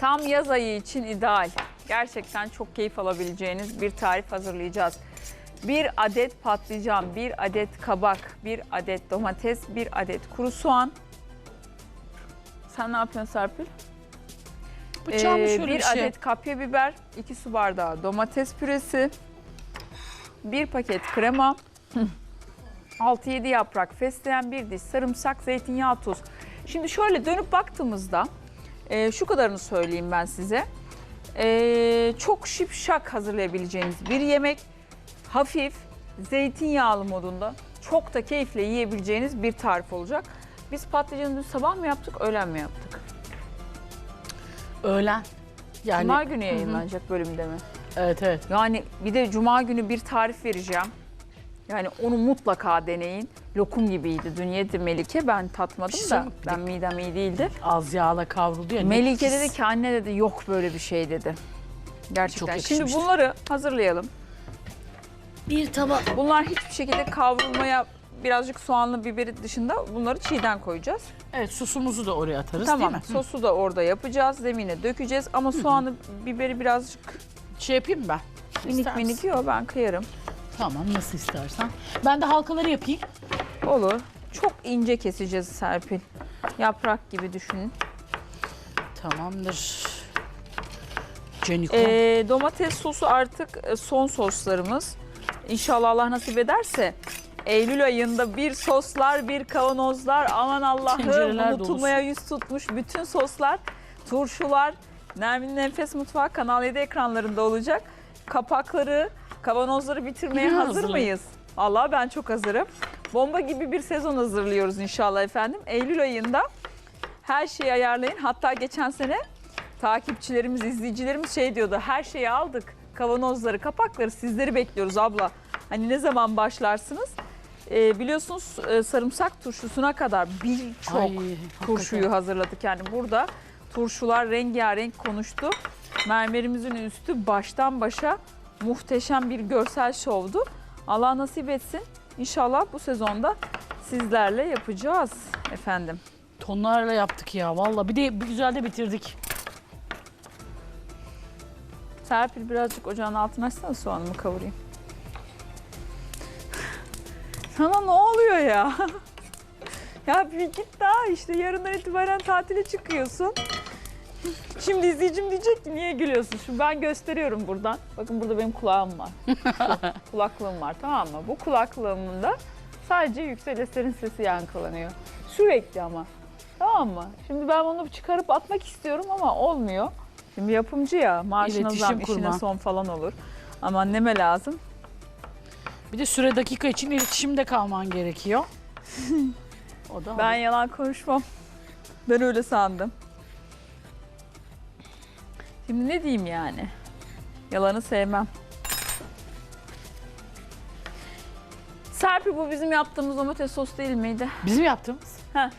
Tam yaz ayı için ideal. Gerçekten çok keyif alabileceğiniz bir tarif hazırlayacağız. Bir adet patlıcan, bir adet kabak, bir adet domates, bir adet kuru soğan. Sen ne yapıyorsun Serpil? Ee, şöyle bir bir şey. adet kapya biber, 2 su bardağı domates püresi, bir paket krema, 6-7 yaprak fesleğen, bir diş sarımsak, zeytinyağı, tuz. Şimdi şöyle dönüp baktığımızda e, şu kadarını söyleyeyim ben size. E, çok şipşak hazırlayabileceğiniz bir yemek. Hafif, zeytinyağlı modunda çok da keyifle yiyebileceğiniz bir tarif olacak. Biz patlıcanı dün sabah mı yaptık, öğlen mi yaptık? Öğlen. Yani Cuma günü yayınlanacak bölümde mi? evet evet. Yani bir de cuma günü bir tarif vereceğim. Yani onu mutlaka deneyin. Lokum gibiydi. Dün yedi Melike. Ben tatmadım şey da. Ben midem iyi değildi. Az yağla kavruldu ya. Melike dedi ki anne dedi yok böyle bir şey dedi. Gerçekten. Çok Şimdi bunları hazırlayalım. bir tava Bunlar hiçbir şekilde kavrulmaya birazcık soğanlı biberi dışında bunları çiğden koyacağız. Evet susumuzu da oraya atarız tamam. değil mi? Sosu da orada yapacağız. Zemine dökeceğiz ama soğanı biberi birazcık Şey yapayım mı ben. minik İster misin? minik yok ben kıyarım. Tamam nasıl istersen. Ben de halkaları yapayım. Olur. Çok ince keseceğiz Serpil. Yaprak gibi düşünün. Tamamdır. Canikom. Ee, domates sosu artık e, son soslarımız. İnşallah Allah nasip ederse Eylül ayında bir soslar, bir kavanozlar, aman Allah'ım Tencereler unutulmaya yüz tutmuş bütün soslar, turşular Nermin'in Enfes Mutfağı Kanal 7 ekranlarında olacak. Kapakları, kavanozları bitirmeye hazır hazırlayın. mıyız? Allah ben çok hazırım. Bomba gibi bir sezon hazırlıyoruz inşallah efendim. Eylül ayında her şeyi ayarlayın. Hatta geçen sene takipçilerimiz, izleyicilerimiz şey diyordu. Her şeyi aldık. Kavanozları, kapakları sizleri bekliyoruz abla. Hani ne zaman başlarsınız? Ee, biliyorsunuz e, sarımsak turşusuna kadar birçok turşuyu hakikaten. hazırladık. Yani burada turşular rengarenk konuştu. Mermerimizin üstü baştan başa muhteşem bir görsel şovdu. Allah nasip etsin. İnşallah bu sezonda sizlerle yapacağız efendim. Tonlarla yaptık ya valla. Bir de bir güzel de bitirdik. Serpil birazcık ocağın altına açsana soğanımı kavurayım. Sana ne oluyor ya? ya bir git daha işte yarından itibaren tatile çıkıyorsun. Şimdi izleyicim diyecek ki niye gülüyorsun? Şimdi ben gösteriyorum buradan. Bakın burada benim kulağım var. Kulaklığım var tamam mı? Bu kulaklığımda sadece Yüksel Eser'in sesi yankılanıyor. Sürekli ama. Tamam mı? Şimdi ben onu çıkarıp atmak istiyorum ama olmuyor. Şimdi yapımcı ya maaşına İletişim zam işine kurma. son falan olur. Ama neme lazım? Bir de süre dakika için iletişimde kalman gerekiyor. o da Ben yalan konuşmam. Ben öyle sandım. Şimdi ne diyeyim yani? Yalanı sevmem. Serpil bu bizim yaptığımız domates sos değil miydi? Bizim yaptığımız. Heh.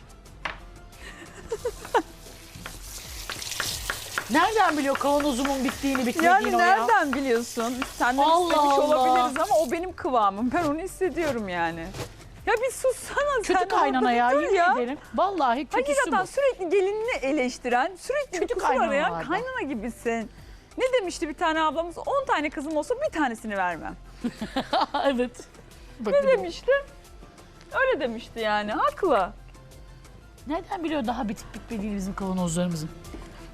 Nereden biliyor kavanozumun bittiğini bitmediğini Yani o ya? nereden biliyorsun? Senden Allah istemiş Allah. olabiliriz ama o benim kıvamım. Ben onu hissediyorum yani. Ya bir sussana sen. Kötü kaynana ya yemin ederim. Vallahi kötüsü Hakikaten bu. sürekli gelinini eleştiren, sürekli Kötü kusur arayan kaynana gibisin. Ne demişti bir tane ablamız? 10 tane kızım olsa bir tanesini vermem. evet. Ne Bakın. demişti? Öyle demişti yani. Haklı. Nereden biliyor daha bitip bitmediğini bizim kavanozlarımızın?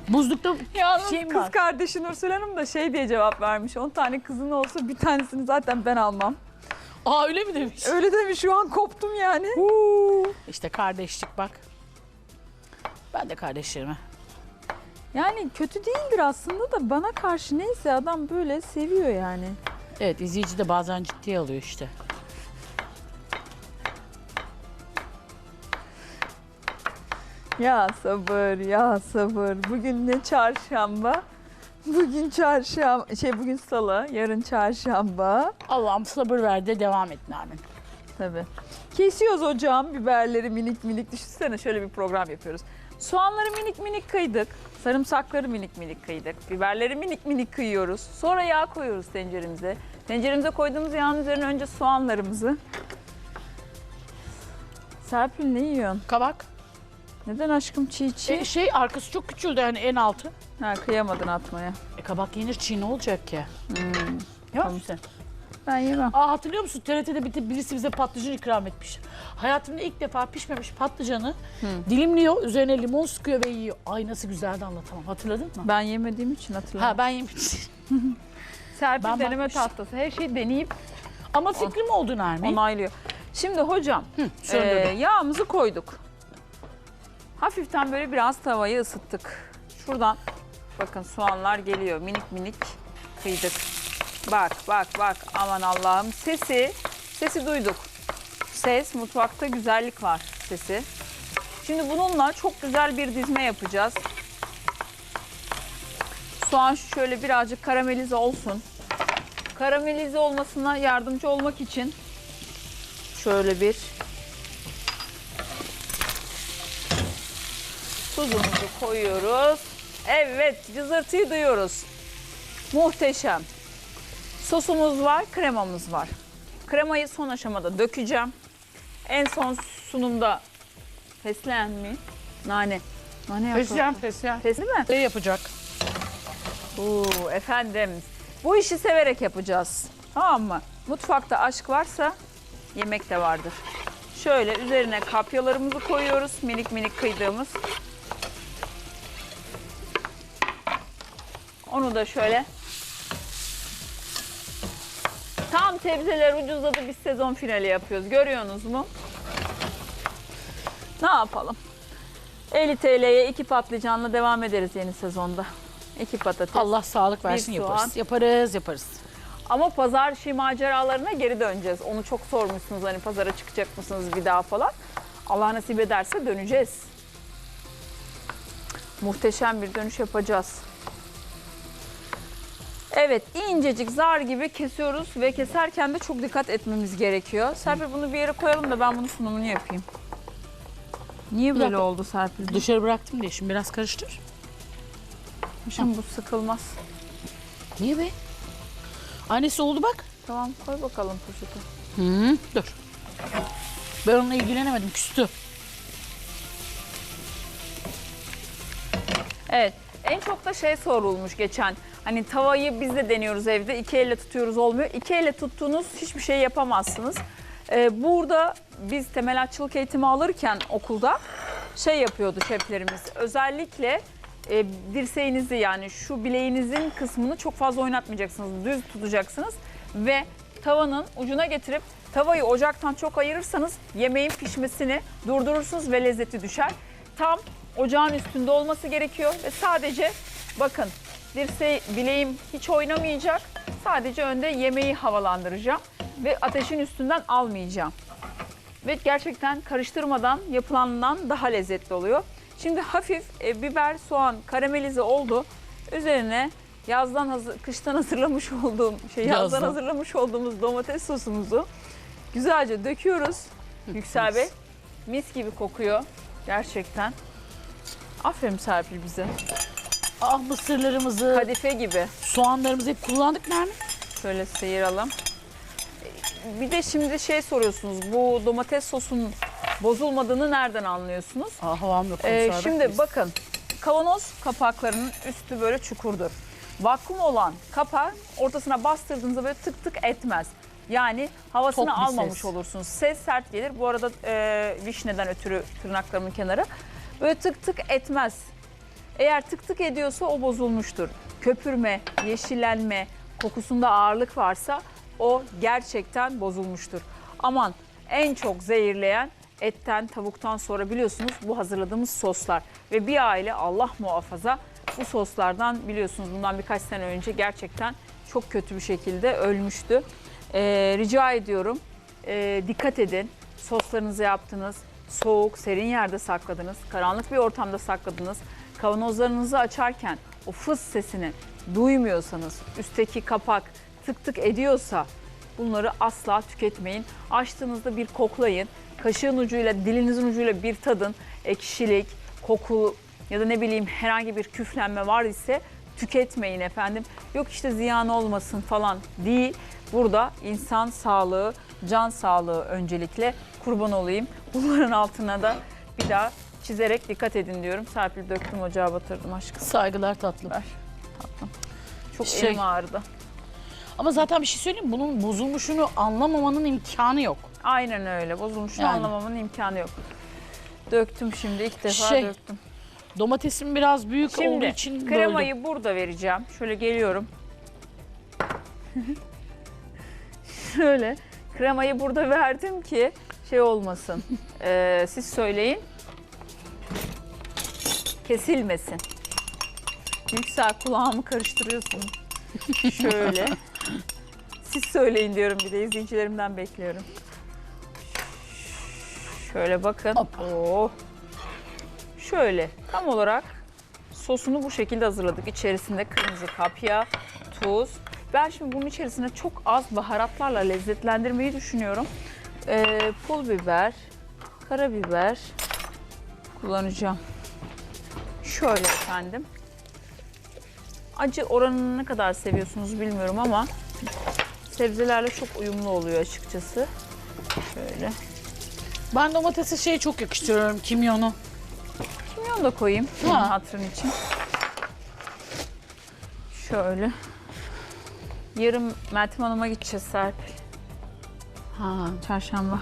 Buzlukta Yalnız Şeyim kız var. kardeşi Nursel Hanım da şey diye cevap vermiş. 10 tane kızın olsa bir tanesini zaten ben almam. Aa öyle mi demiş? Öyle demiş şu an koptum yani. İşte kardeşlik bak. Ben de kardeşlerime. Yani kötü değildir aslında da bana karşı neyse adam böyle seviyor yani. Evet izleyici de bazen ciddiye alıyor işte. Ya sabır, ya sabır. Bugün ne çarşamba? Bugün çarşamba, şey bugün salı, yarın çarşamba. Allah'ım sabır ver de devam et Nermin. Tabii. Kesiyoruz hocam biberleri minik minik. Düşünsene şöyle bir program yapıyoruz. Soğanları minik minik kıydık. Sarımsakları minik minik kıydık. Biberleri minik minik kıyıyoruz. Sonra yağ koyuyoruz tenceremize. Tenceremize koyduğumuz yağın üzerine önce soğanlarımızı. Serpil ne yiyorsun? Kabak. Neden aşkım çiğ çiğ? E, şey arkası çok küçüldü yani en altı. Ha kıyamadın atmaya. E kabak yenir çiğ ne olacak ki? Hmm, Ya Tamam. sen. Ben yemem. Aa hatırlıyor musun? TRT'de bir- birisi bize patlıcan ikram etmiş. Hayatımda ilk defa pişmemiş patlıcanı dilimliyor, üzerine limon sıkıyor ve yiyor. Ay nasıl güzeldi anlatamam. Hatırladın mı? Ben yemediğim için hatırlamıyorum. Ha ben yemiştim. Serpil ben deneme bakmıştım. tahtası. Her şeyi deneyip Ama fikrim oldu Nermin. onaylıyor. Şimdi hocam söndürdüm. e, yağımızı koyduk. Hafiften böyle biraz tavayı ısıttık. Şuradan bakın soğanlar geliyor. Minik minik kıydık. Bak bak bak aman Allah'ım sesi sesi duyduk. Ses mutfakta güzellik var sesi. Şimdi bununla çok güzel bir dizme yapacağız. Soğan şöyle birazcık karamelize olsun. Karamelize olmasına yardımcı olmak için şöyle bir tuzumuzu koyuyoruz. Evet, cızırtıyı duyuyoruz. Muhteşem. Sosumuz var, kremamız var. Kremayı son aşamada dökeceğim. En son sunumda fesleğen mi? Nane. Nane yapalım. Fesleğen fesleğen. Fesli mi? Ne yapacak? Oo, efendim. Bu işi severek yapacağız. Tamam mı? Mutfakta aşk varsa yemek de vardır. Şöyle üzerine kapyalarımızı koyuyoruz. Minik minik kıydığımız. Onu da şöyle. Tam sebzeler ucuzladı biz sezon finali yapıyoruz. Görüyorsunuz mu? Ne yapalım? 50 TL'ye iki patlıcanla devam ederiz yeni sezonda. İki patates. Allah sağlık versin soğan. yaparız. Yaparız yaparız. Ama pazar şey maceralarına geri döneceğiz. Onu çok sormuşsunuz hani pazara çıkacak mısınız bir daha falan. Allah nasip ederse döneceğiz. Muhteşem bir dönüş yapacağız. Evet incecik zar gibi kesiyoruz ve keserken de çok dikkat etmemiz gerekiyor. Serpil bunu bir yere koyalım da ben bunun sunumunu yapayım. Niye böyle dakika. oldu Serpil? Dışarı bıraktım diye şimdi biraz karıştır. Şimdi bu sıkılmaz. Niye be? Annesi oldu bak. Tamam koy bakalım poşete. Hı, dur. Ben onunla ilgilenemedim küstü. Evet. En çok da şey sorulmuş geçen. Hani tavayı biz de deniyoruz evde. iki elle tutuyoruz olmuyor. İki elle tuttuğunuz hiçbir şey yapamazsınız. Ee, burada biz temel açılık eğitimi alırken okulda şey yapıyordu şeflerimiz. Özellikle e, dirseğinizi yani şu bileğinizin kısmını çok fazla oynatmayacaksınız. Düz tutacaksınız ve tavanın ucuna getirip tavayı ocaktan çok ayırırsanız yemeğin pişmesini durdurursunuz ve lezzeti düşer. Tam ocağın üstünde olması gerekiyor ve sadece bakın dirseği bileğim hiç oynamayacak. Sadece önde yemeği havalandıracağım ve ateşin üstünden almayacağım. Ve gerçekten karıştırmadan yapılandan daha lezzetli oluyor. Şimdi hafif e, biber, soğan karamelize oldu. Üzerine yazdan hazır, kıştan hazırlamış olduğum şey yazdan Yazdan. hazırlamış olduğumuz domates sosumuzu güzelce döküyoruz. Yüksel Bey mis gibi kokuyor gerçekten. Aferin Serpil bize. Ah mısırlarımızı, Kadife gibi. soğanlarımızı hep kullandık Nermin. Şöyle sıyıralım. Bir de şimdi şey soruyorsunuz. Bu domates sosunun bozulmadığını nereden anlıyorsunuz? Ah havam yok. Ee, şimdi biz. bakın kavanoz kapaklarının üstü böyle çukurdur. Vakum olan kapağı ortasına bastırdığınızda böyle tık tık etmez. Yani havasını Tok bir almamış ses. olursunuz. Ses sert gelir. Bu arada e, vişneden ötürü tırnaklarımın kenarı. Böyle tık tık etmez. Eğer tık tık ediyorsa o bozulmuştur. Köpürme, yeşillenme, kokusunda ağırlık varsa o gerçekten bozulmuştur. Aman en çok zehirleyen etten, tavuktan sonra biliyorsunuz bu hazırladığımız soslar. Ve bir aile Allah muhafaza bu soslardan biliyorsunuz bundan birkaç sene önce gerçekten çok kötü bir şekilde ölmüştü. Ee, rica ediyorum ee, dikkat edin. Soslarınızı yaptınız. Soğuk, serin yerde sakladınız. Karanlık bir ortamda sakladınız. Kavanozlarınızı açarken o fıs sesini duymuyorsanız, üstteki kapak tık tık ediyorsa bunları asla tüketmeyin. Açtığınızda bir koklayın. Kaşığın ucuyla, dilinizin ucuyla bir tadın. Ekşilik, koku ya da ne bileyim herhangi bir küflenme var ise tüketmeyin efendim. Yok işte ziyan olmasın falan değil. Burada insan sağlığı, can sağlığı öncelikle kurban olayım. Bunların altına da bir daha çizerek dikkat edin diyorum. Serpil döktüm ocağa batırdım aşkım. Saygılar tatlım. Ver. Tatlım. Çok Şey- elim ağrıdı. Ama zaten bir şey söyleyeyim mi? Bunun bozulmuşunu anlamamanın imkanı yok. Aynen öyle. Bozulmuşunu Yani. anlamamın imkanı yok. Döktüm şimdi ilk defa Şey, döktüm. Domatesim biraz büyük olduğu Şimdi için böldüm. kremayı burada vereceğim. Şöyle geliyorum. Şöyle kremayı burada verdim ki şey olmasın. Ee, siz söyleyin. Kesilmesin. Yüksel kulağımı karıştırıyorsun. Şöyle. Siz söyleyin diyorum bir de izleyicilerimden bekliyorum. Şöyle bakın. Hop. Oo. Şöyle tam olarak sosunu bu şekilde hazırladık. İçerisinde kırmızı kapya, tuz. Ben şimdi bunun içerisine çok az baharatlarla lezzetlendirmeyi düşünüyorum. Ee, pul biber, karabiber kullanacağım. Şöyle efendim. Acı oranını ne kadar seviyorsunuz bilmiyorum ama sebzelerle çok uyumlu oluyor açıkçası. Şöyle. Ben domatesi şeye çok yakıştırıyorum, kimyonu. Kimyon da koyayım Ha. hatırın için. Şöyle. Yarın Meltem Hanım'a gideceğiz Serpil. Ha, Çarşamba.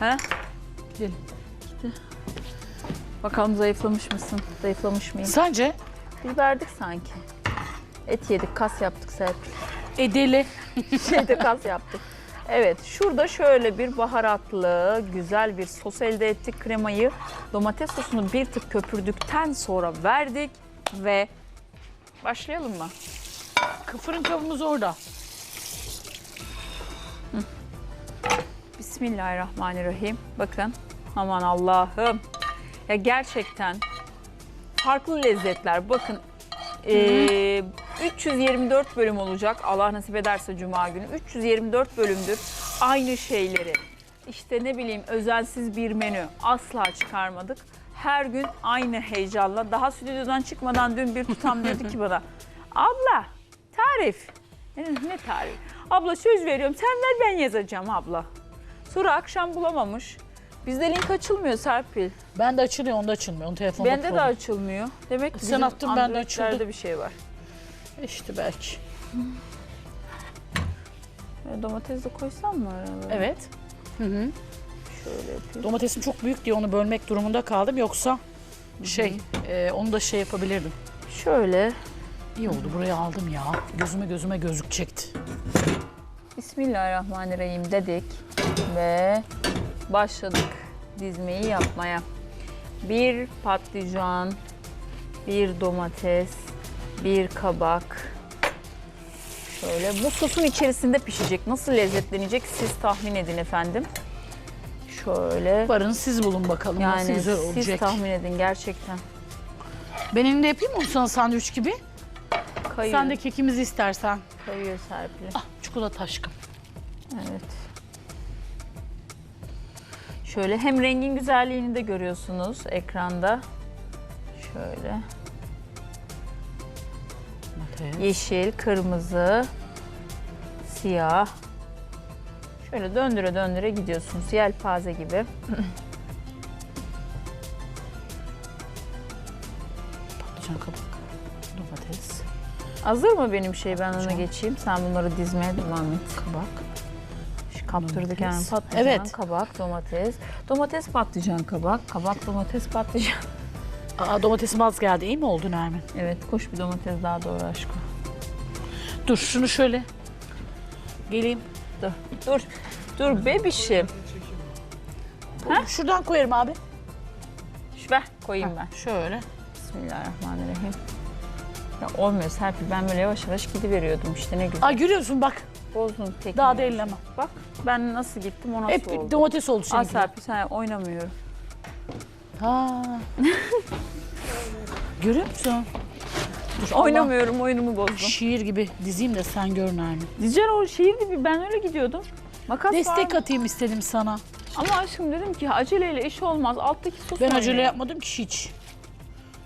He? gidelim. Bakalım zayıflamış mısın? Zayıflamış mıyım? Sence Biz verdik sanki. Et yedik, kas yaptık Serpil. edeli Şeyde kas yaptık. Evet, şurada şöyle bir baharatlı, güzel bir sos elde ettik. Kremayı, domates sosunu bir tık köpürdükten sonra verdik ve başlayalım mı? fırın kabımız orada. Bismillahirrahmanirrahim. Bakın. Aman Allah'ım. Ya gerçekten farklı lezzetler. Bakın. eee, 324 bölüm olacak. Allah nasip ederse Cuma günü. 324 bölümdür. Aynı şeyleri. İşte ne bileyim özensiz bir menü. Asla çıkarmadık. Her gün aynı heyecanla. Daha stüdyodan çıkmadan dün bir tutam diyordu ki bana. Abla tarif. Ne tarif? Abla söz veriyorum sen ver ben yazacağım abla. Sonra akşam bulamamış. Bizde link açılmıyor Serpil. Ben de açılıyor, onda açılmıyor. Onun telefonda Bende de problem. açılmıyor. Demek ki Sen bizim attın, bende Android'lerde açıldı. bir şey var. İşte belki. Böyle domates de koysam mı araya? Evet. Hı hı. Şöyle yapayım. Domatesim çok büyük diye onu bölmek durumunda kaldım. Yoksa şey, e, onu da şey yapabilirdim. Şöyle. İyi oldu buraya aldım ya. Gözüme gözüme gözlük çekti. Bismillahirrahmanirrahim dedik ve başladık dizmeyi yapmaya. Bir patlıcan, bir domates, bir kabak. Şöyle bu sosun içerisinde pişecek. Nasıl lezzetlenecek siz tahmin edin efendim. Şöyle. Varın siz bulun bakalım nasıl Yani güzel siz olacak. tahmin edin gerçekten. Ben elimde yapayım mı sana sandviç gibi? Kayıyor, Sen de kekimizi istersen. kayıyor Serpil. Ah çikolata aşkım. Evet. Şöyle hem rengin güzelliğini de görüyorsunuz ekranda. Şöyle Evet. yeşil, kırmızı, siyah. Şöyle döndüre döndüre gidiyorsunuz yelpaze gibi. Patlıcan kabak. Domates. Hazır mı benim şey ben ona geçeyim. Sen bunları dizmeye devam et. Kabak. Kaptırdık yani patlıcan, Evet. kabak, domates. Domates, patlıcan, kabak. Kabak, domates, patlıcan. Aa, domatesim az geldi. İyi mi oldu Nermin? Evet koş bir domates daha doğru aşkım. Dur şunu şöyle. Geleyim. Dur, dur, dur bebişim. Şuradan koyarım abi. Şu ver koyayım ben. Şöyle. Bismillahirrahmanirrahim. Ya olmuyor Serpil ben böyle yavaş yavaş gidiveriyordum işte ne güzel. Aa görüyorsun bak. Bozdun tekniği. Daha da. Bak ben nasıl gittim o nasıl Hep oldu. domates oldu seninki. Serpil sen oynamıyorum. Ha. Görüyor musun? Dur, Allah. Oynamıyorum oyunumu bozdum. Şiir gibi dizeyim de sen gör Nermin. Diyeceksin o şiir gibi ben öyle gidiyordum. Makas Destek var. atayım istedim sana. Ama aşkım dedim ki aceleyle iş olmaz. Alttaki sos Ben acele yapmadım ki hiç.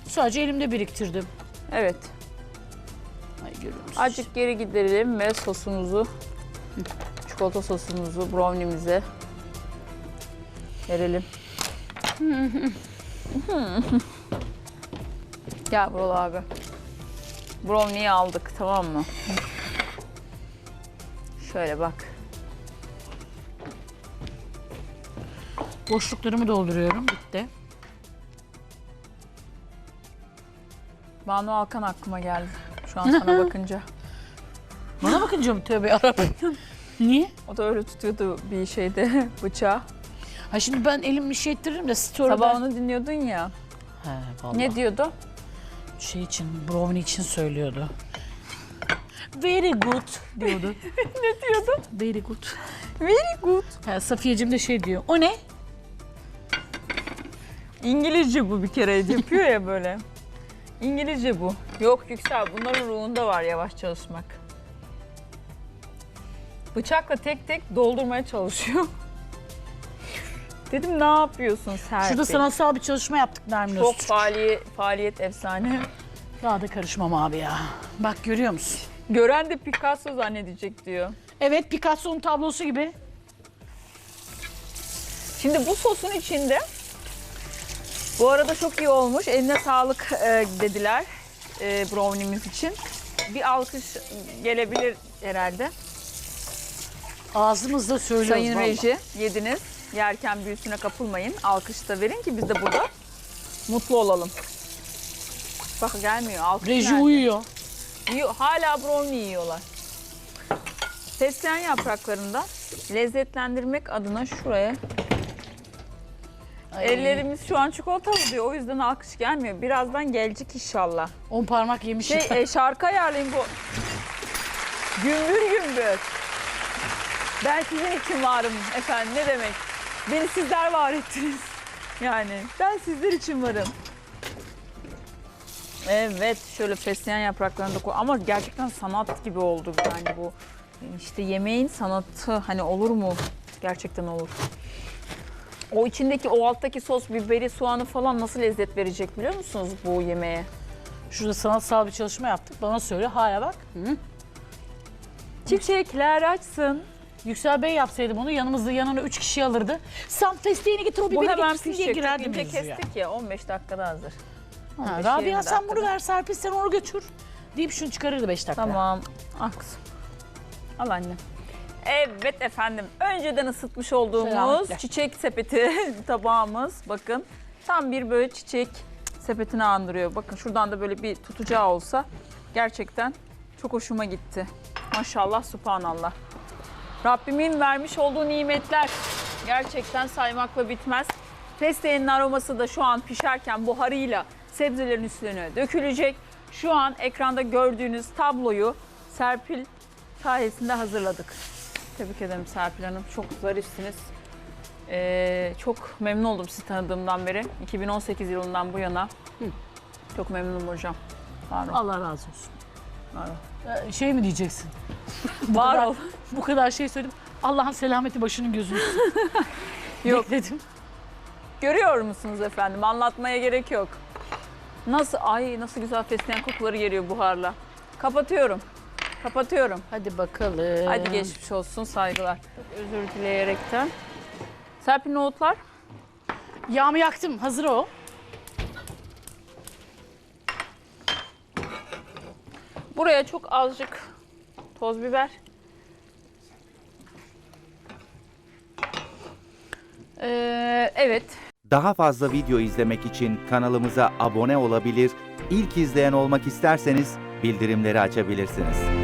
Sadece elimde biriktirdim. Evet. Musun? Azıcık geri gidelim ve sosumuzu, çikolata sosumuzu brownie'mize verelim. Gel Burol abi. Brownie'yi aldık tamam mı? Şöyle bak. Boşluklarımı dolduruyorum. Bitti. Banu Alkan aklıma geldi. Şu an sana bakınca. Bana bakınca mı tövbe yarabbim. Niye? O da öyle tutuyordu bir şeyde bıçağı. Ha şimdi ben elimi şey ettiririm de story'da... Sabah onu dinliyordun ya. He vallahi. Ne diyordu? Şey için, brownie için söylüyordu. Very good diyordu. Ne diyordu? Very good. Very good. Ha, Safiyeciğim de şey diyor. O ne? İngilizce bu bir kere yapıyor ya böyle. İngilizce bu. Yok Yüksel bunların ruhunda var yavaş çalışmak. Bıçakla tek tek doldurmaya çalışıyor. Dedim ne yapıyorsun Serpil? Şurada sanatsal bir çalışma yaptık Nermin Çok Öztürk. faaliyet, faaliyet efsane. Daha da karışmam abi ya. Bak görüyor musun? Gören de Picasso zannedecek diyor. Evet Picasso'nun tablosu gibi. Şimdi bu sosun içinde bu arada çok iyi olmuş. Eline sağlık e, dediler e, brownie'miz için. Bir alkış gelebilir herhalde. Ağzımızda söylüyoruz Sayın vallahi. reji yediniz. Yerken büyüsüne kapılmayın. Alkış da verin ki biz de burada mutlu olalım. Bak gelmiyor. Alkış Reji nerede? uyuyor. Yiyor, hala brownie yiyorlar. Fesleğen yapraklarında lezzetlendirmek adına şuraya Ay, ellerimiz şu an çikolatalı diyor. O yüzden alkış gelmiyor. Birazdan gelecek inşallah. On parmak yemişim. Şey e, şarkı ayarlayın bu. Gümbür gümbür. Ben sizin için varım efendim ne demek. Beni sizler var ettiniz. Yani ben sizler için varım. Evet şöyle fesleğen yapraklarını da koy. Ama gerçekten sanat gibi oldu yani bu. İşte yemeğin sanatı hani olur mu? Gerçekten olur. O içindeki o alttaki sos biberi soğanı falan nasıl lezzet verecek biliyor musunuz bu yemeğe? Şurada sanatsal bir çalışma yaptık. Bana söyle. Haya bak. Çiçekler açsın. Yüksel Bey yapsaydım onu yanımızda yanına üç kişi alırdı. Sen festeğini getir o Bu biberi hemen getirsin diye pişecek. Girerdim ince mevzuya. kestik ya 15 dakikada hazır. Ha, 15-20 Rabia sen bunu dakikada. ver Serpil sen onu götür. Deyip şunu çıkarırdı beş dakika. Tamam. Al kızım. Al anne. Evet efendim. Önceden ısıtmış olduğumuz Selametle. çiçek sepeti tabağımız. Bakın tam bir böyle çiçek sepetini andırıyor. Bakın şuradan da böyle bir tutacağı olsa gerçekten çok hoşuma gitti. Maşallah, subhanallah. Rabbimin vermiş olduğu nimetler gerçekten saymakla bitmez. Fesleğenin aroması da şu an pişerken buharıyla sebzelerin üstüne dökülecek. Şu an ekranda gördüğünüz tabloyu Serpil sayesinde hazırladık. Tebrik ederim Serpil Hanım. Çok zarifsiniz. Ee, çok memnun oldum sizi tanıdığımdan beri. 2018 yılından bu yana. Çok memnunum hocam. Var ol. Allah razı olsun. Var ol. Ee, Şey mi diyeceksin? Var kadar- ol. Bu kadar şey söyledim. Allah'ın selameti başının gözünü. Yok. Bekledim. Görüyor musunuz efendim? Anlatmaya gerek yok. Nasıl? Ay nasıl güzel fesleğen kokuları geliyor buharla. Kapatıyorum. Kapatıyorum. Hadi bakalım. Hadi geçmiş olsun saygılar. Çok özür dileyerekten. Serpil nohutlar. Yağımı yaktım. Hazır o. Buraya çok azıcık toz biber. Ee, evet. Daha fazla video izlemek için kanalımıza abone olabilir, ilk izleyen olmak isterseniz bildirimleri açabilirsiniz.